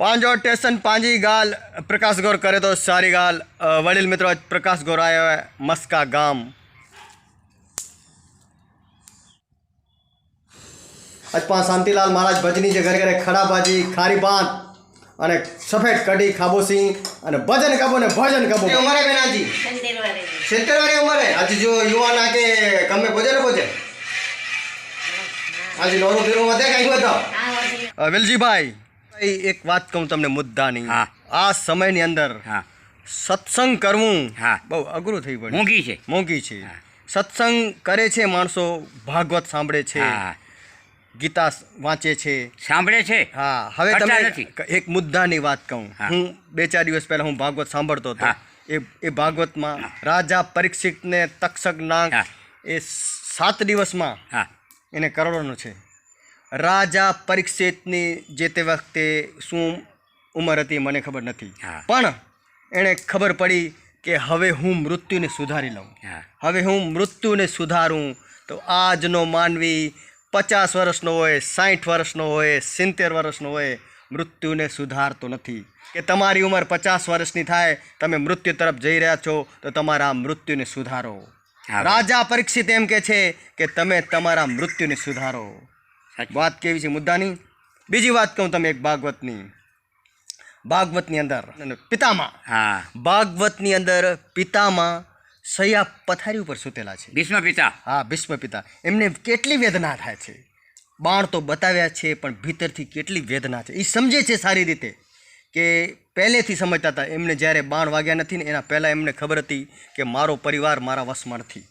પાંજો station પાંજી ગાલ પ્રકાશ ગોર કરે તો સારી ગાલ. વડીલ મિત્રો આજ પ્રકાશ ગોર આવ્યો મસ્કા ગામ. આજ પાંચ શાંતિલાલ મહારાજ ભજની જે ઘરે ઘરે ખડા ભાજી ખારી પાન અને સફેદ કઢી ખાબોસી અને ભજન કબો ને ભજન કબો. ઉમરે બેનાજી. સિત્તેર વાળી ઉંમરે. આજે જો યુવાન આ કે ગમે ભોજે ને ભોજે આજે નોરું ફેરવું વધે કઈ બતાવો વેલજીભાઈ ભાઈ, એક વાત કહું તમને મુદ્દાની. આ સમયની અંદર સત્સંગ કરવું હા. બહુ અઘરું થઈ પડ્યું. મોંઘી છે. મોંઘી છે. સત્સંગ કરે છે માણસો ભાગવત સાંભળે છે ગીતા વાંચે છે. સાંભળે છે? હા હવે તમે. એક મુદ્દાની વાત કહું. હું. બે ચાર દિવસ પહેલા હું ભાગવત સાંભળતો હતો. એ એ ભાગવતમાં રાજા પરીક્ષિતને તક્ષક નાગ. એ સાત દિવસમાં હા. એને કરોડોનું છે. રાજા પરીક્ષિતની જે તે વખતે શું ઉંમર હતી મને ખબર નથી. પણ એણે ખબર પડી કે હવે હું મૃત્યુને સુધારી લઉં. હવે હું મૃત્યુને સુધારું તો આજનો માનવી પચાસ વર્ષનો હોય સાઠ વર્ષનો હોય સિત્તેર વર્ષનો હોય મૃત્યુને સુધારતો નથી. કે તમારી ઉંમર પચાસ વર્ષની થાય તમે મૃત્યુ તરફ જઈ રહ્યા છો તો તમારા મૃત્યુને સુધારો. રાજા પરીક્ષિત એમ કે છે કે તમે તમારા મૃત્યુને સુધારો. વાત કેવી છે મુદ્દાની? બીજી વાત કહું તમે એક ભાગવતની. ભાગવતની અંદર પિતામાં. હા. ભાગવતની અંદર પિતામાં સૈયા પથારી ઉપર સૂતેલા છે. ભીષ્મ પિતા. હા ભીષ્મ પિતા. એમને કેટલી વેદના થાય છે? બાણ તો બતાવ્યા છે પણ ભીતરથી કેટલી વેદના છે? એ સમજે છે સારી રીતે કે પહેલેથી સમજતા હતા. એમને જ્યારે બાણ વાગ્યા નથી ને એના પહેલાં એમને ખબર હતી કે મારો પરિવાર મારા વસમાં નથી.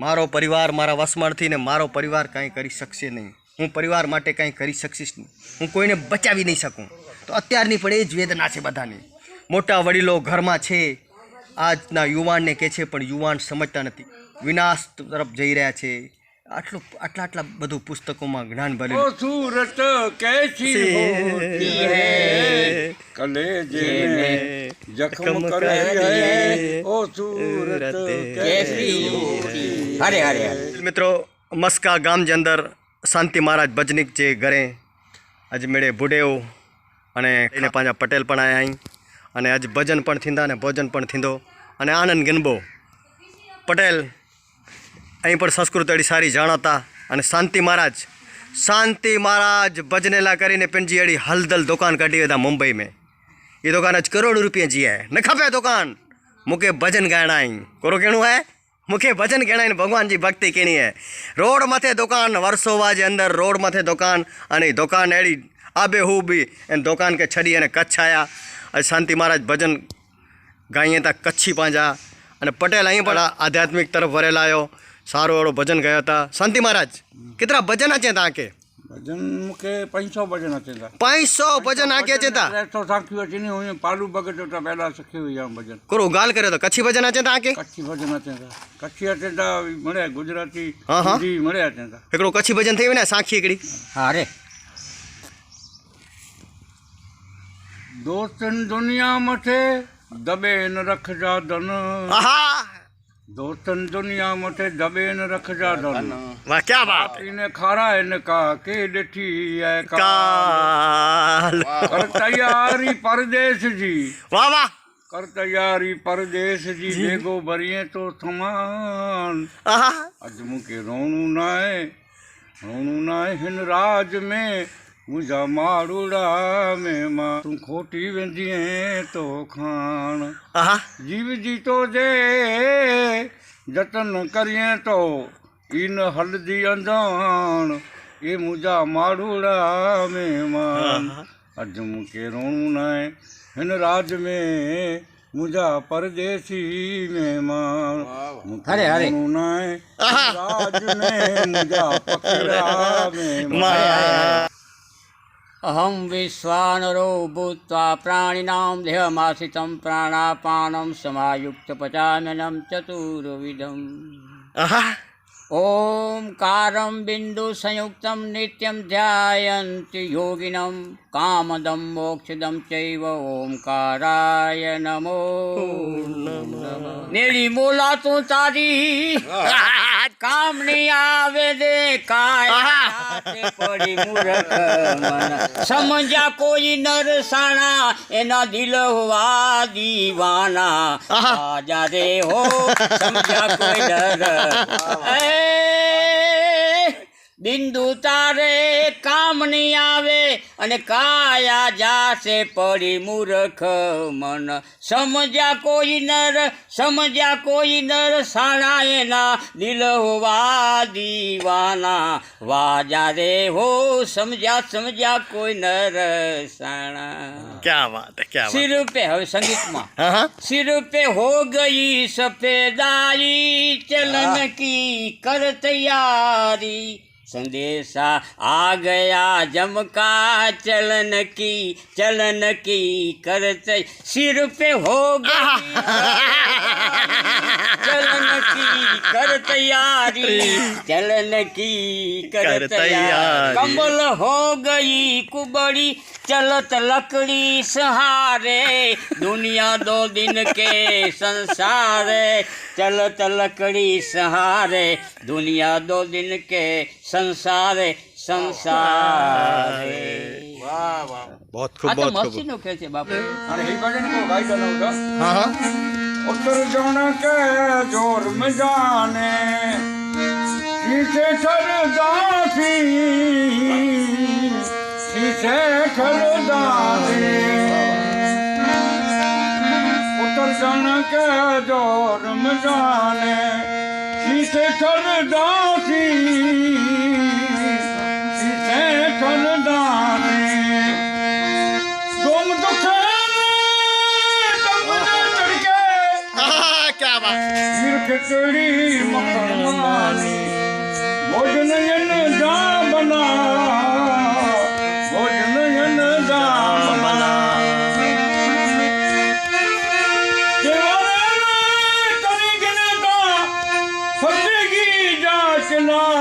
મારો પરિવાર મારા વસમાં નથી ને મારો પરિવાર કાંઈ કરી શકશે નહીં. હું પરિવાર માટે કંઈ કરી શકીશ નહીં. હું કોઈને બચાવી નહીં શકું. તો અત્યારની પણ એ જ વેદના છે બધાની. મોટા વડીલો ઘરમાં છે. આજના યુવાનને કહે છે પણ યુવાન સમજતા નથી. વિનાશ તરફ જઈ રહ્યા છે. આટલું આટલા આટલા બધું પુસ્તકોમાં જ્ઞાન ભરેલું. કે સુરત કેસી હરે હરે મિત્રો મસ્કા ગામ અંદર શાંતિ મહારાજ ભજનિક જે ઘરે અજમેળે ભુડેઓ અને એને પાંજા પટેલ પણ આવ્યા અહીં. અને આજ ભજન પણ થીંદા અને ભોજન પણ થીંદો અને આનંદ ગિનબો પટેલ અહીં પણ સંસ્કૃત અડી સારી જાણાતા અને શાંતિ મહારાજ શાંતિ મહારાજ ભજનેલા કરીને પેનજી અડી હલદલ દુકાન કાઢી હતા મુંબઈ મેં એ દુકાન આજ કરોડ રૂપિયા જી હે ન ખપે દુકાન. મૂકે ભજન ગાયણા અહીં કોરો કેણું હે? મુખે ભજન કેણાય ભગવાનજી ભક્તિ કીણીએ. રોડ માથે દુકાન વર્ષોવાજ અંદર રોડ માથે દુકાન અને દુકાન એડી આબે હુબી એને દુકાન કે છડી અને કચ્છ આયા. શાંતિ મહારાજ ભજન ગાઈએ તા કચ્છી પાંજા. અને પટેલ અહીં પણ આધ્યાત્મિક તરફ વરેલાયો. સારો એવો ભજન ગયા હતા. શાંતિ મહારાજ કેટલા ભજન છે ત્યાં કે? ભજન કે પાંચસો ભજન હતા પાંચસો ભજન આ કે છે તા? તો સાંખ્યું હતી ને હું પાલુ ભગત હતા પહેલા સખ્યું જામ ભજન. કરો ગાલ કરે તો કચ્છી ભજન હતા આ કે? કચ્છી ભજન હતા કચ્છી હતા મળ્યા ગુજરાતી હિન્દી મળ્યા હતા એકડો કચ્છી ભજન થયું ને સાંખી એકડી. હા રે. દોસ્તન દુનિયા મથે દબે ન રખજા ધન આહા! दोस्तनि दुनिया मथे दॿे न रखजा धन वाह क्या बात है इने खाराए न का के ॾिठी आहे का काल कर तयारी परदेस जी वाह वाह कर तयारी परदेस जी बेगो भरिए तो समान आहा अॼु मूंखे रोणू न आहे रोणू न आहे हिन राज में હું જમાડું રામે માં તું ખોટી વેંધીએ તો ખાણ. જીવ જીતો જે જતન કરીએ તો ઈન હલ્દી અંજાણ એ મુજા મારું રામે માં અજ મુકે રોણું નાય હિન રાજ મેં મુજા પરદેશી મહેમાન હરે હરે. નાય રાજ ને મુજા પકડા મહેમાન અહમ વિશ્વાનરો ભૂત્વા પ્રાણીનામ દેહમાસિતમ પ્રાણાપાનમ સમાયુક્ત પચાનનમ ચતુર્વિધમ ઓમ કારમ બિંદુ સંયુક્તમ નિત્યમ ધ્યાયંતિ યોગિનમ કામદમ મોક્ષદમ ચૈવ ઓમકારાય નમો નેલી મોલા તું તારી કામણી આવે દે કાયા સમજ્યા કોઈ નરસાણા એના દિલ હોવા દીવાના. આજા રે હો સમજ્યા કોઈ નર બિંદુ તારે કામની આવે અને કાયા જાશે પડી મૂર્ખ મન. સમજ્યા કોઈ નર સમજ્યા કોઈ નર સાણા એના દિલ દીવાના. વાજા રે હો સમજ્યા સમજ્યા કોઈ નર સાણા ક્યાં વાત ક્યાં સિરુપે હવે સંગીતમાં. સિરુપે હો. ગઈ સફેદાઈ ચલન કી કર તૈયારી. संदेशा आ गया जमका चलन की चलन की कर तै सिर पे हो गई चलन की कर तैयारी चलन की कर कर तैयारी तैयारी। कमल हो गई कुबड़ी चलो तो लकड़ी सहारे दुनिया दो दिन के संसारे। चलो तो लकड़ी सहारे दुनिया दो दिन के संसारे संसारे। बहुत खूब हाँ, तो बहुत खूब। मस्ती नो कैसे बाप अरे ही बजन को तो गाई डालूँगा हाँ हाँ। उतर जाने के ज़ोर में जाने जिसे सर जाती। ખરદાને ઉત્તરગણ કે જો રમજાને શીશ ખરદાસી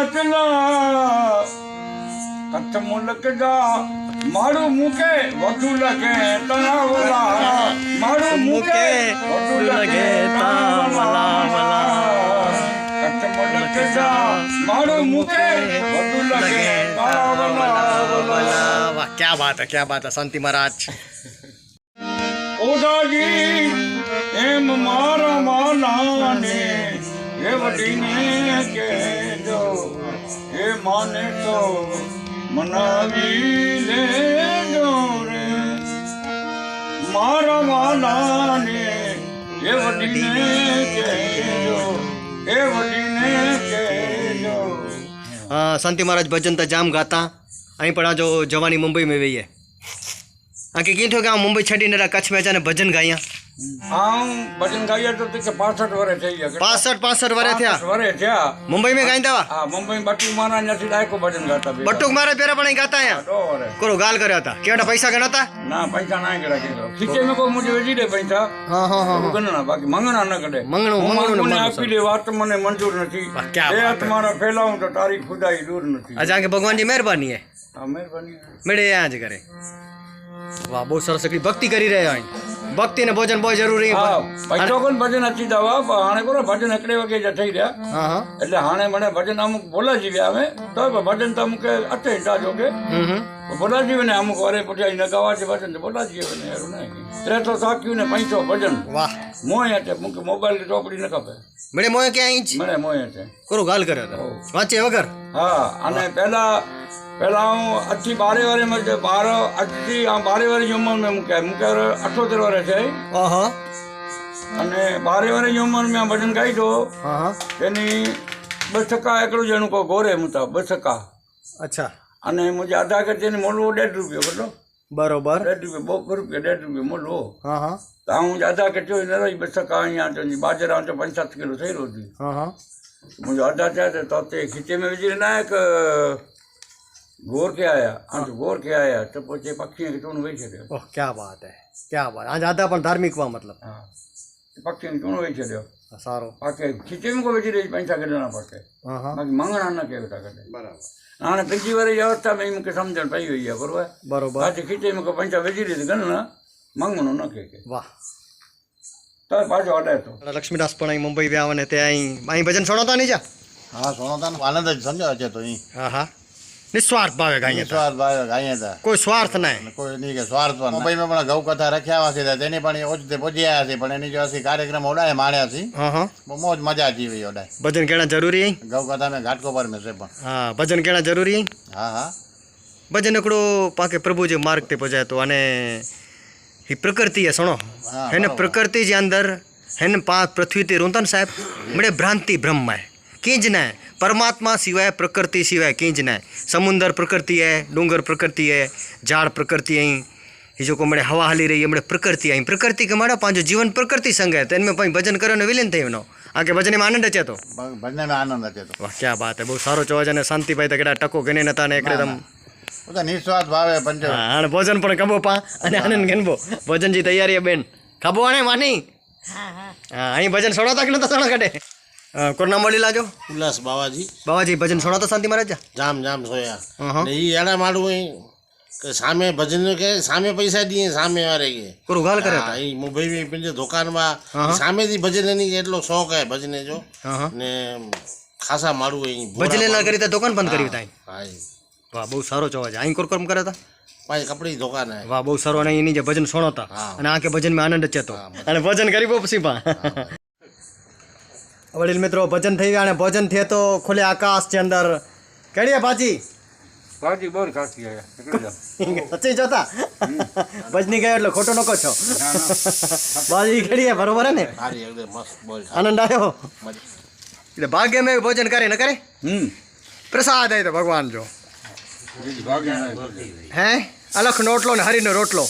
ચલા ચલા કચ્છ મુલક જા મારું મુકે વધુ લગે તાવલા મારું મુકે વધુ લગે તાવલા કચ્છ મુલક જા મારું મુકે વધુ લગે તાવલા વાહ ક્યાં વાત હે ક્યાં વાત હે શાંતિ મહારાજ ઓદાજી એમ મારા માલાને એ વડીને કહેજો એ મને તો મનાવી લેજો રે. મારા વાલાને એ વડીને કહેજો, એ વડીને કહેજો. શાંતિ મહારાજ, ભજન તો જામ ગાતા. અહીં પણ આ જો જવાની મુંબઈ મેં વહીએ. આ કે કીધું કે આ મુંબઈ છડીને કચ્છ મેં ભજન ગાયા. આમ ભજન ગાઈએ તો તે પાસઠ વર્ષ થઈ ગયા પાસઠ પાસઠ વર્ષ થયા. વર્ષ થયા. મુંબઈ में ગાઈ દેવા હા મુંબઈ મારા નથી ડાયકો ભજન ગાતા બટુક મારા પેરા પણ ગાતા અહીંયા? કોરો ગાલ કર્યા હતા. કેવડા પૈસા ગણતા ના પૈસા ના કર્યા કીધો. ખીચે મેં કોઈ મુજબ વેચી દે પૈસા. હા હા હા ગણના બાકી મંગણા ન કરે મંગણું, હું ને આપી દે વાત મને મંજૂર નથી. એ વાત ફેલાવું તો તારી ખુદાઈ દૂર નથી. અજા કે ભગવાનની મહેરબાની હે. હા મહેરબાની. મેળે આજ કરે. વાહ બહુ સરસ ભક્તિ કરી રહ્યા અહીં. ભક્તિ ને ભોજન બહુ જરૂરી ભજન હતી દવા હાણે કોને ભજન એકડે વાગે જ થઈ રહ્યા. એટલે હાણે મને ભજન અમુક બોલા ગયા અમે તો ભજન તો અમુક અતે જાજો કે બોલા જીવે ને અમુક વારે પછી ન ગવા છે ભજન બોલા બોલાજી ને એવું નહીં. ત્રે તો સાક્યું ને પૈસો ભજન. વાહ. મોય છે મુકે મોબાઈલની ચોપડી ન ખપે. મને મોય ક્યાં ઇંચ મને મોય છે. કોરો ગાલ કરે વાંચે વગર? હા અને પહેલા પહેલાં હું આજથી બારે વારે મત બાર આજથી આ બારે વારે જમવાનું મેં મૂક્યા. મૂક્યા અઠોતેર વારે છે અને બારે વારે જમવાનું મેં ભજન ગાઈ દો એની બસ ટકા એકલું જણું કહો ગોરે મૂતા બસ ટકા અચ્છા. અને મુજે આધા કરતી મોડવો દેઢ રૂપિયો કેટલો બરોબર. દેઢ રૂપિયા બહુ રૂપિયા દેઢ રૂપિયા મોડવો હા હા તો હું આધા કરતી હોય રોજ બસ ટકા અહીંયા બાજરા તો પંચાસ કિલો થઈ રહ્યું હતું મુજે આધા થયા તો તે ખીચે મેં વિજય નાયક विजय नायक गोर के आया आज गोर के आया तो पछे पक्षी के टूण वही छे ઓહ ક્યાં વાત હે ક્યાં વાત આજ આદા પણ ધાર્મિક વા મતલબ हाँ पक्षी के टूण वही छे હા, સારો पाके खींचे में को विजय रही पैसा के देना पड़ते હા હા बाकी मंगना न के बेटा करे बराबर हाणे पिछली वारी अवस्था में मूंखे सम्झण पई हुई आहे बरोबर બરોબર पाछे खींचे में को पैसा विझी रही गणना मंगणो न के के વાહ તો પાછો અડાય તો લક્ષ્મીદાસ પણ અહીં મુંબઈ વ્યા અને તે અહીં અહીં ભજન સુણતા નહીં જા હા સોનોતાનો આનંદ જ સમજો છે તો અહીં હા હા નિસ્વાર્થ ભાવે ગાઈએ નિસ્વાર્થ ભાવે ગાઈએ તા. કોઈ સ્વાર્થ નહીં. કોઈ નહીં કે સ્વાર્થ પણ મુંબઈમાં પણ ગૌ કથા રખ્યા છે તેની પણ ઓછતે પહોંચ્યા છે પણ એની જો અસી કાર્યક્રમ ઓડાય માણ્યા છે બહુ મોજ મજા જીવી ઓડાય. ભજન કેણા જરૂરી? ગૌ કથા મેં ઘાટકો પર મેં છે પણ. હા ભજન કેણા જરૂરી? હા હા. ભજન એકડો પાકે પ્રભુજી માર્ગ તે પહોંચ્યા તો અને એ પ્રકૃતિ એ સણો. એને પ્રકૃતિ જે અંદર એને પા પૃથ્વી તે રોંતન સાહેબ મળે ભ્રાંતિ બ્રહ્માય. કે જ ના ब्रह्म आहे कंहिं ज न आहे परमात्मा सिवाय प्रकृति सिवाय कंहिं ज न आहे समुंदर प्रकृति आहे डूंगर प्रकृति आहे झाड़ प्रकृति ऐं ही जेको मिड़े हवा हली रही आहे मिड़े प्रकृति आहे प्रकृति खे माड़ा पंहिंजो जीवन प्रकृति संग आहे त हिन में पंहिंजो भजन करण विलीन थी वञो आगे भजन में आनंद अचे थो भ- भजन में आनंद अचे तो વાહ ક્યાં વાત હે બહુ સારો ચવાજ અને શાંતિભાઈ તો કેડા ટકો ગઈને નતા ને એકદમ હું તો નિસ્વાર્થ ભાવે પંચો હા અને ભોજન પણ કબો પા અને આનંદ ગણબો ભોજનજી તૈયારી હે બેન ખાબો આણે માની હા અહીં ભજન સોડાતા કે નતા સોડા કાઢે કોણ નામ વળી લાગ્યો ઉલ્લાસ બાવાજી. બાવાજી ભજન સોણા શાંતિ મહારાજ જામ જામ સોયા ને ઈ એડા માડું કે સામે ભજન કે સામે પૈસા દીએ સામે વારે કે. કોરું ગાલ કરે? હા ઈ મુંબઈ મે પિંજે દુકાનમાં. સામે થી ભજનની એટલો શોખ હે ભજન જો. ને ખાસા માડું એ ભજન ના કરી તા દુકાન બંધ કરી તાઈ? હા વા બહુ સારો ચોવા છે અહીં કોરકમ કરે તા? પાછી કપડી દુકાન વાહ બહુ સારો. અને એની જે ભજન સોણો હતા અને આ કે ભજન મે આનંદ જ તો. અને ભજન કરી પછી પા વડીલ મિત્રો ભજન થઈ ગયા અને ભોજન થયે તો ખુલે આકાશ જે અંદર. કેડીએ ભાજી? ભાજી બહુ જોતા? ભજની ગયો એટલે ખોટો નકો છો? ભાજી કેડીએ બરોબર હે ને? આનંદ આવ્યો? એટલે ભાગ્ય મેં ભોજન કરે ન કરે હમ. પ્રસાદ આવે તો ભગવાન જો. હે? અલખ રોટલો ને હરીનો રોટલો.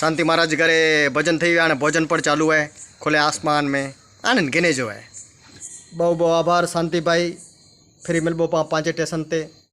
શાંતિ મહારાજ ઘરે ભજન થઈ ગયા અને ભોજન પણ ચાલુ है ખુલે આસમાન में આનંદ ગેને જો है બહુ બહુ આભાર શાંતિભાઈ. ફરી મિલબો પા પાંચે સ્ટેશન તે.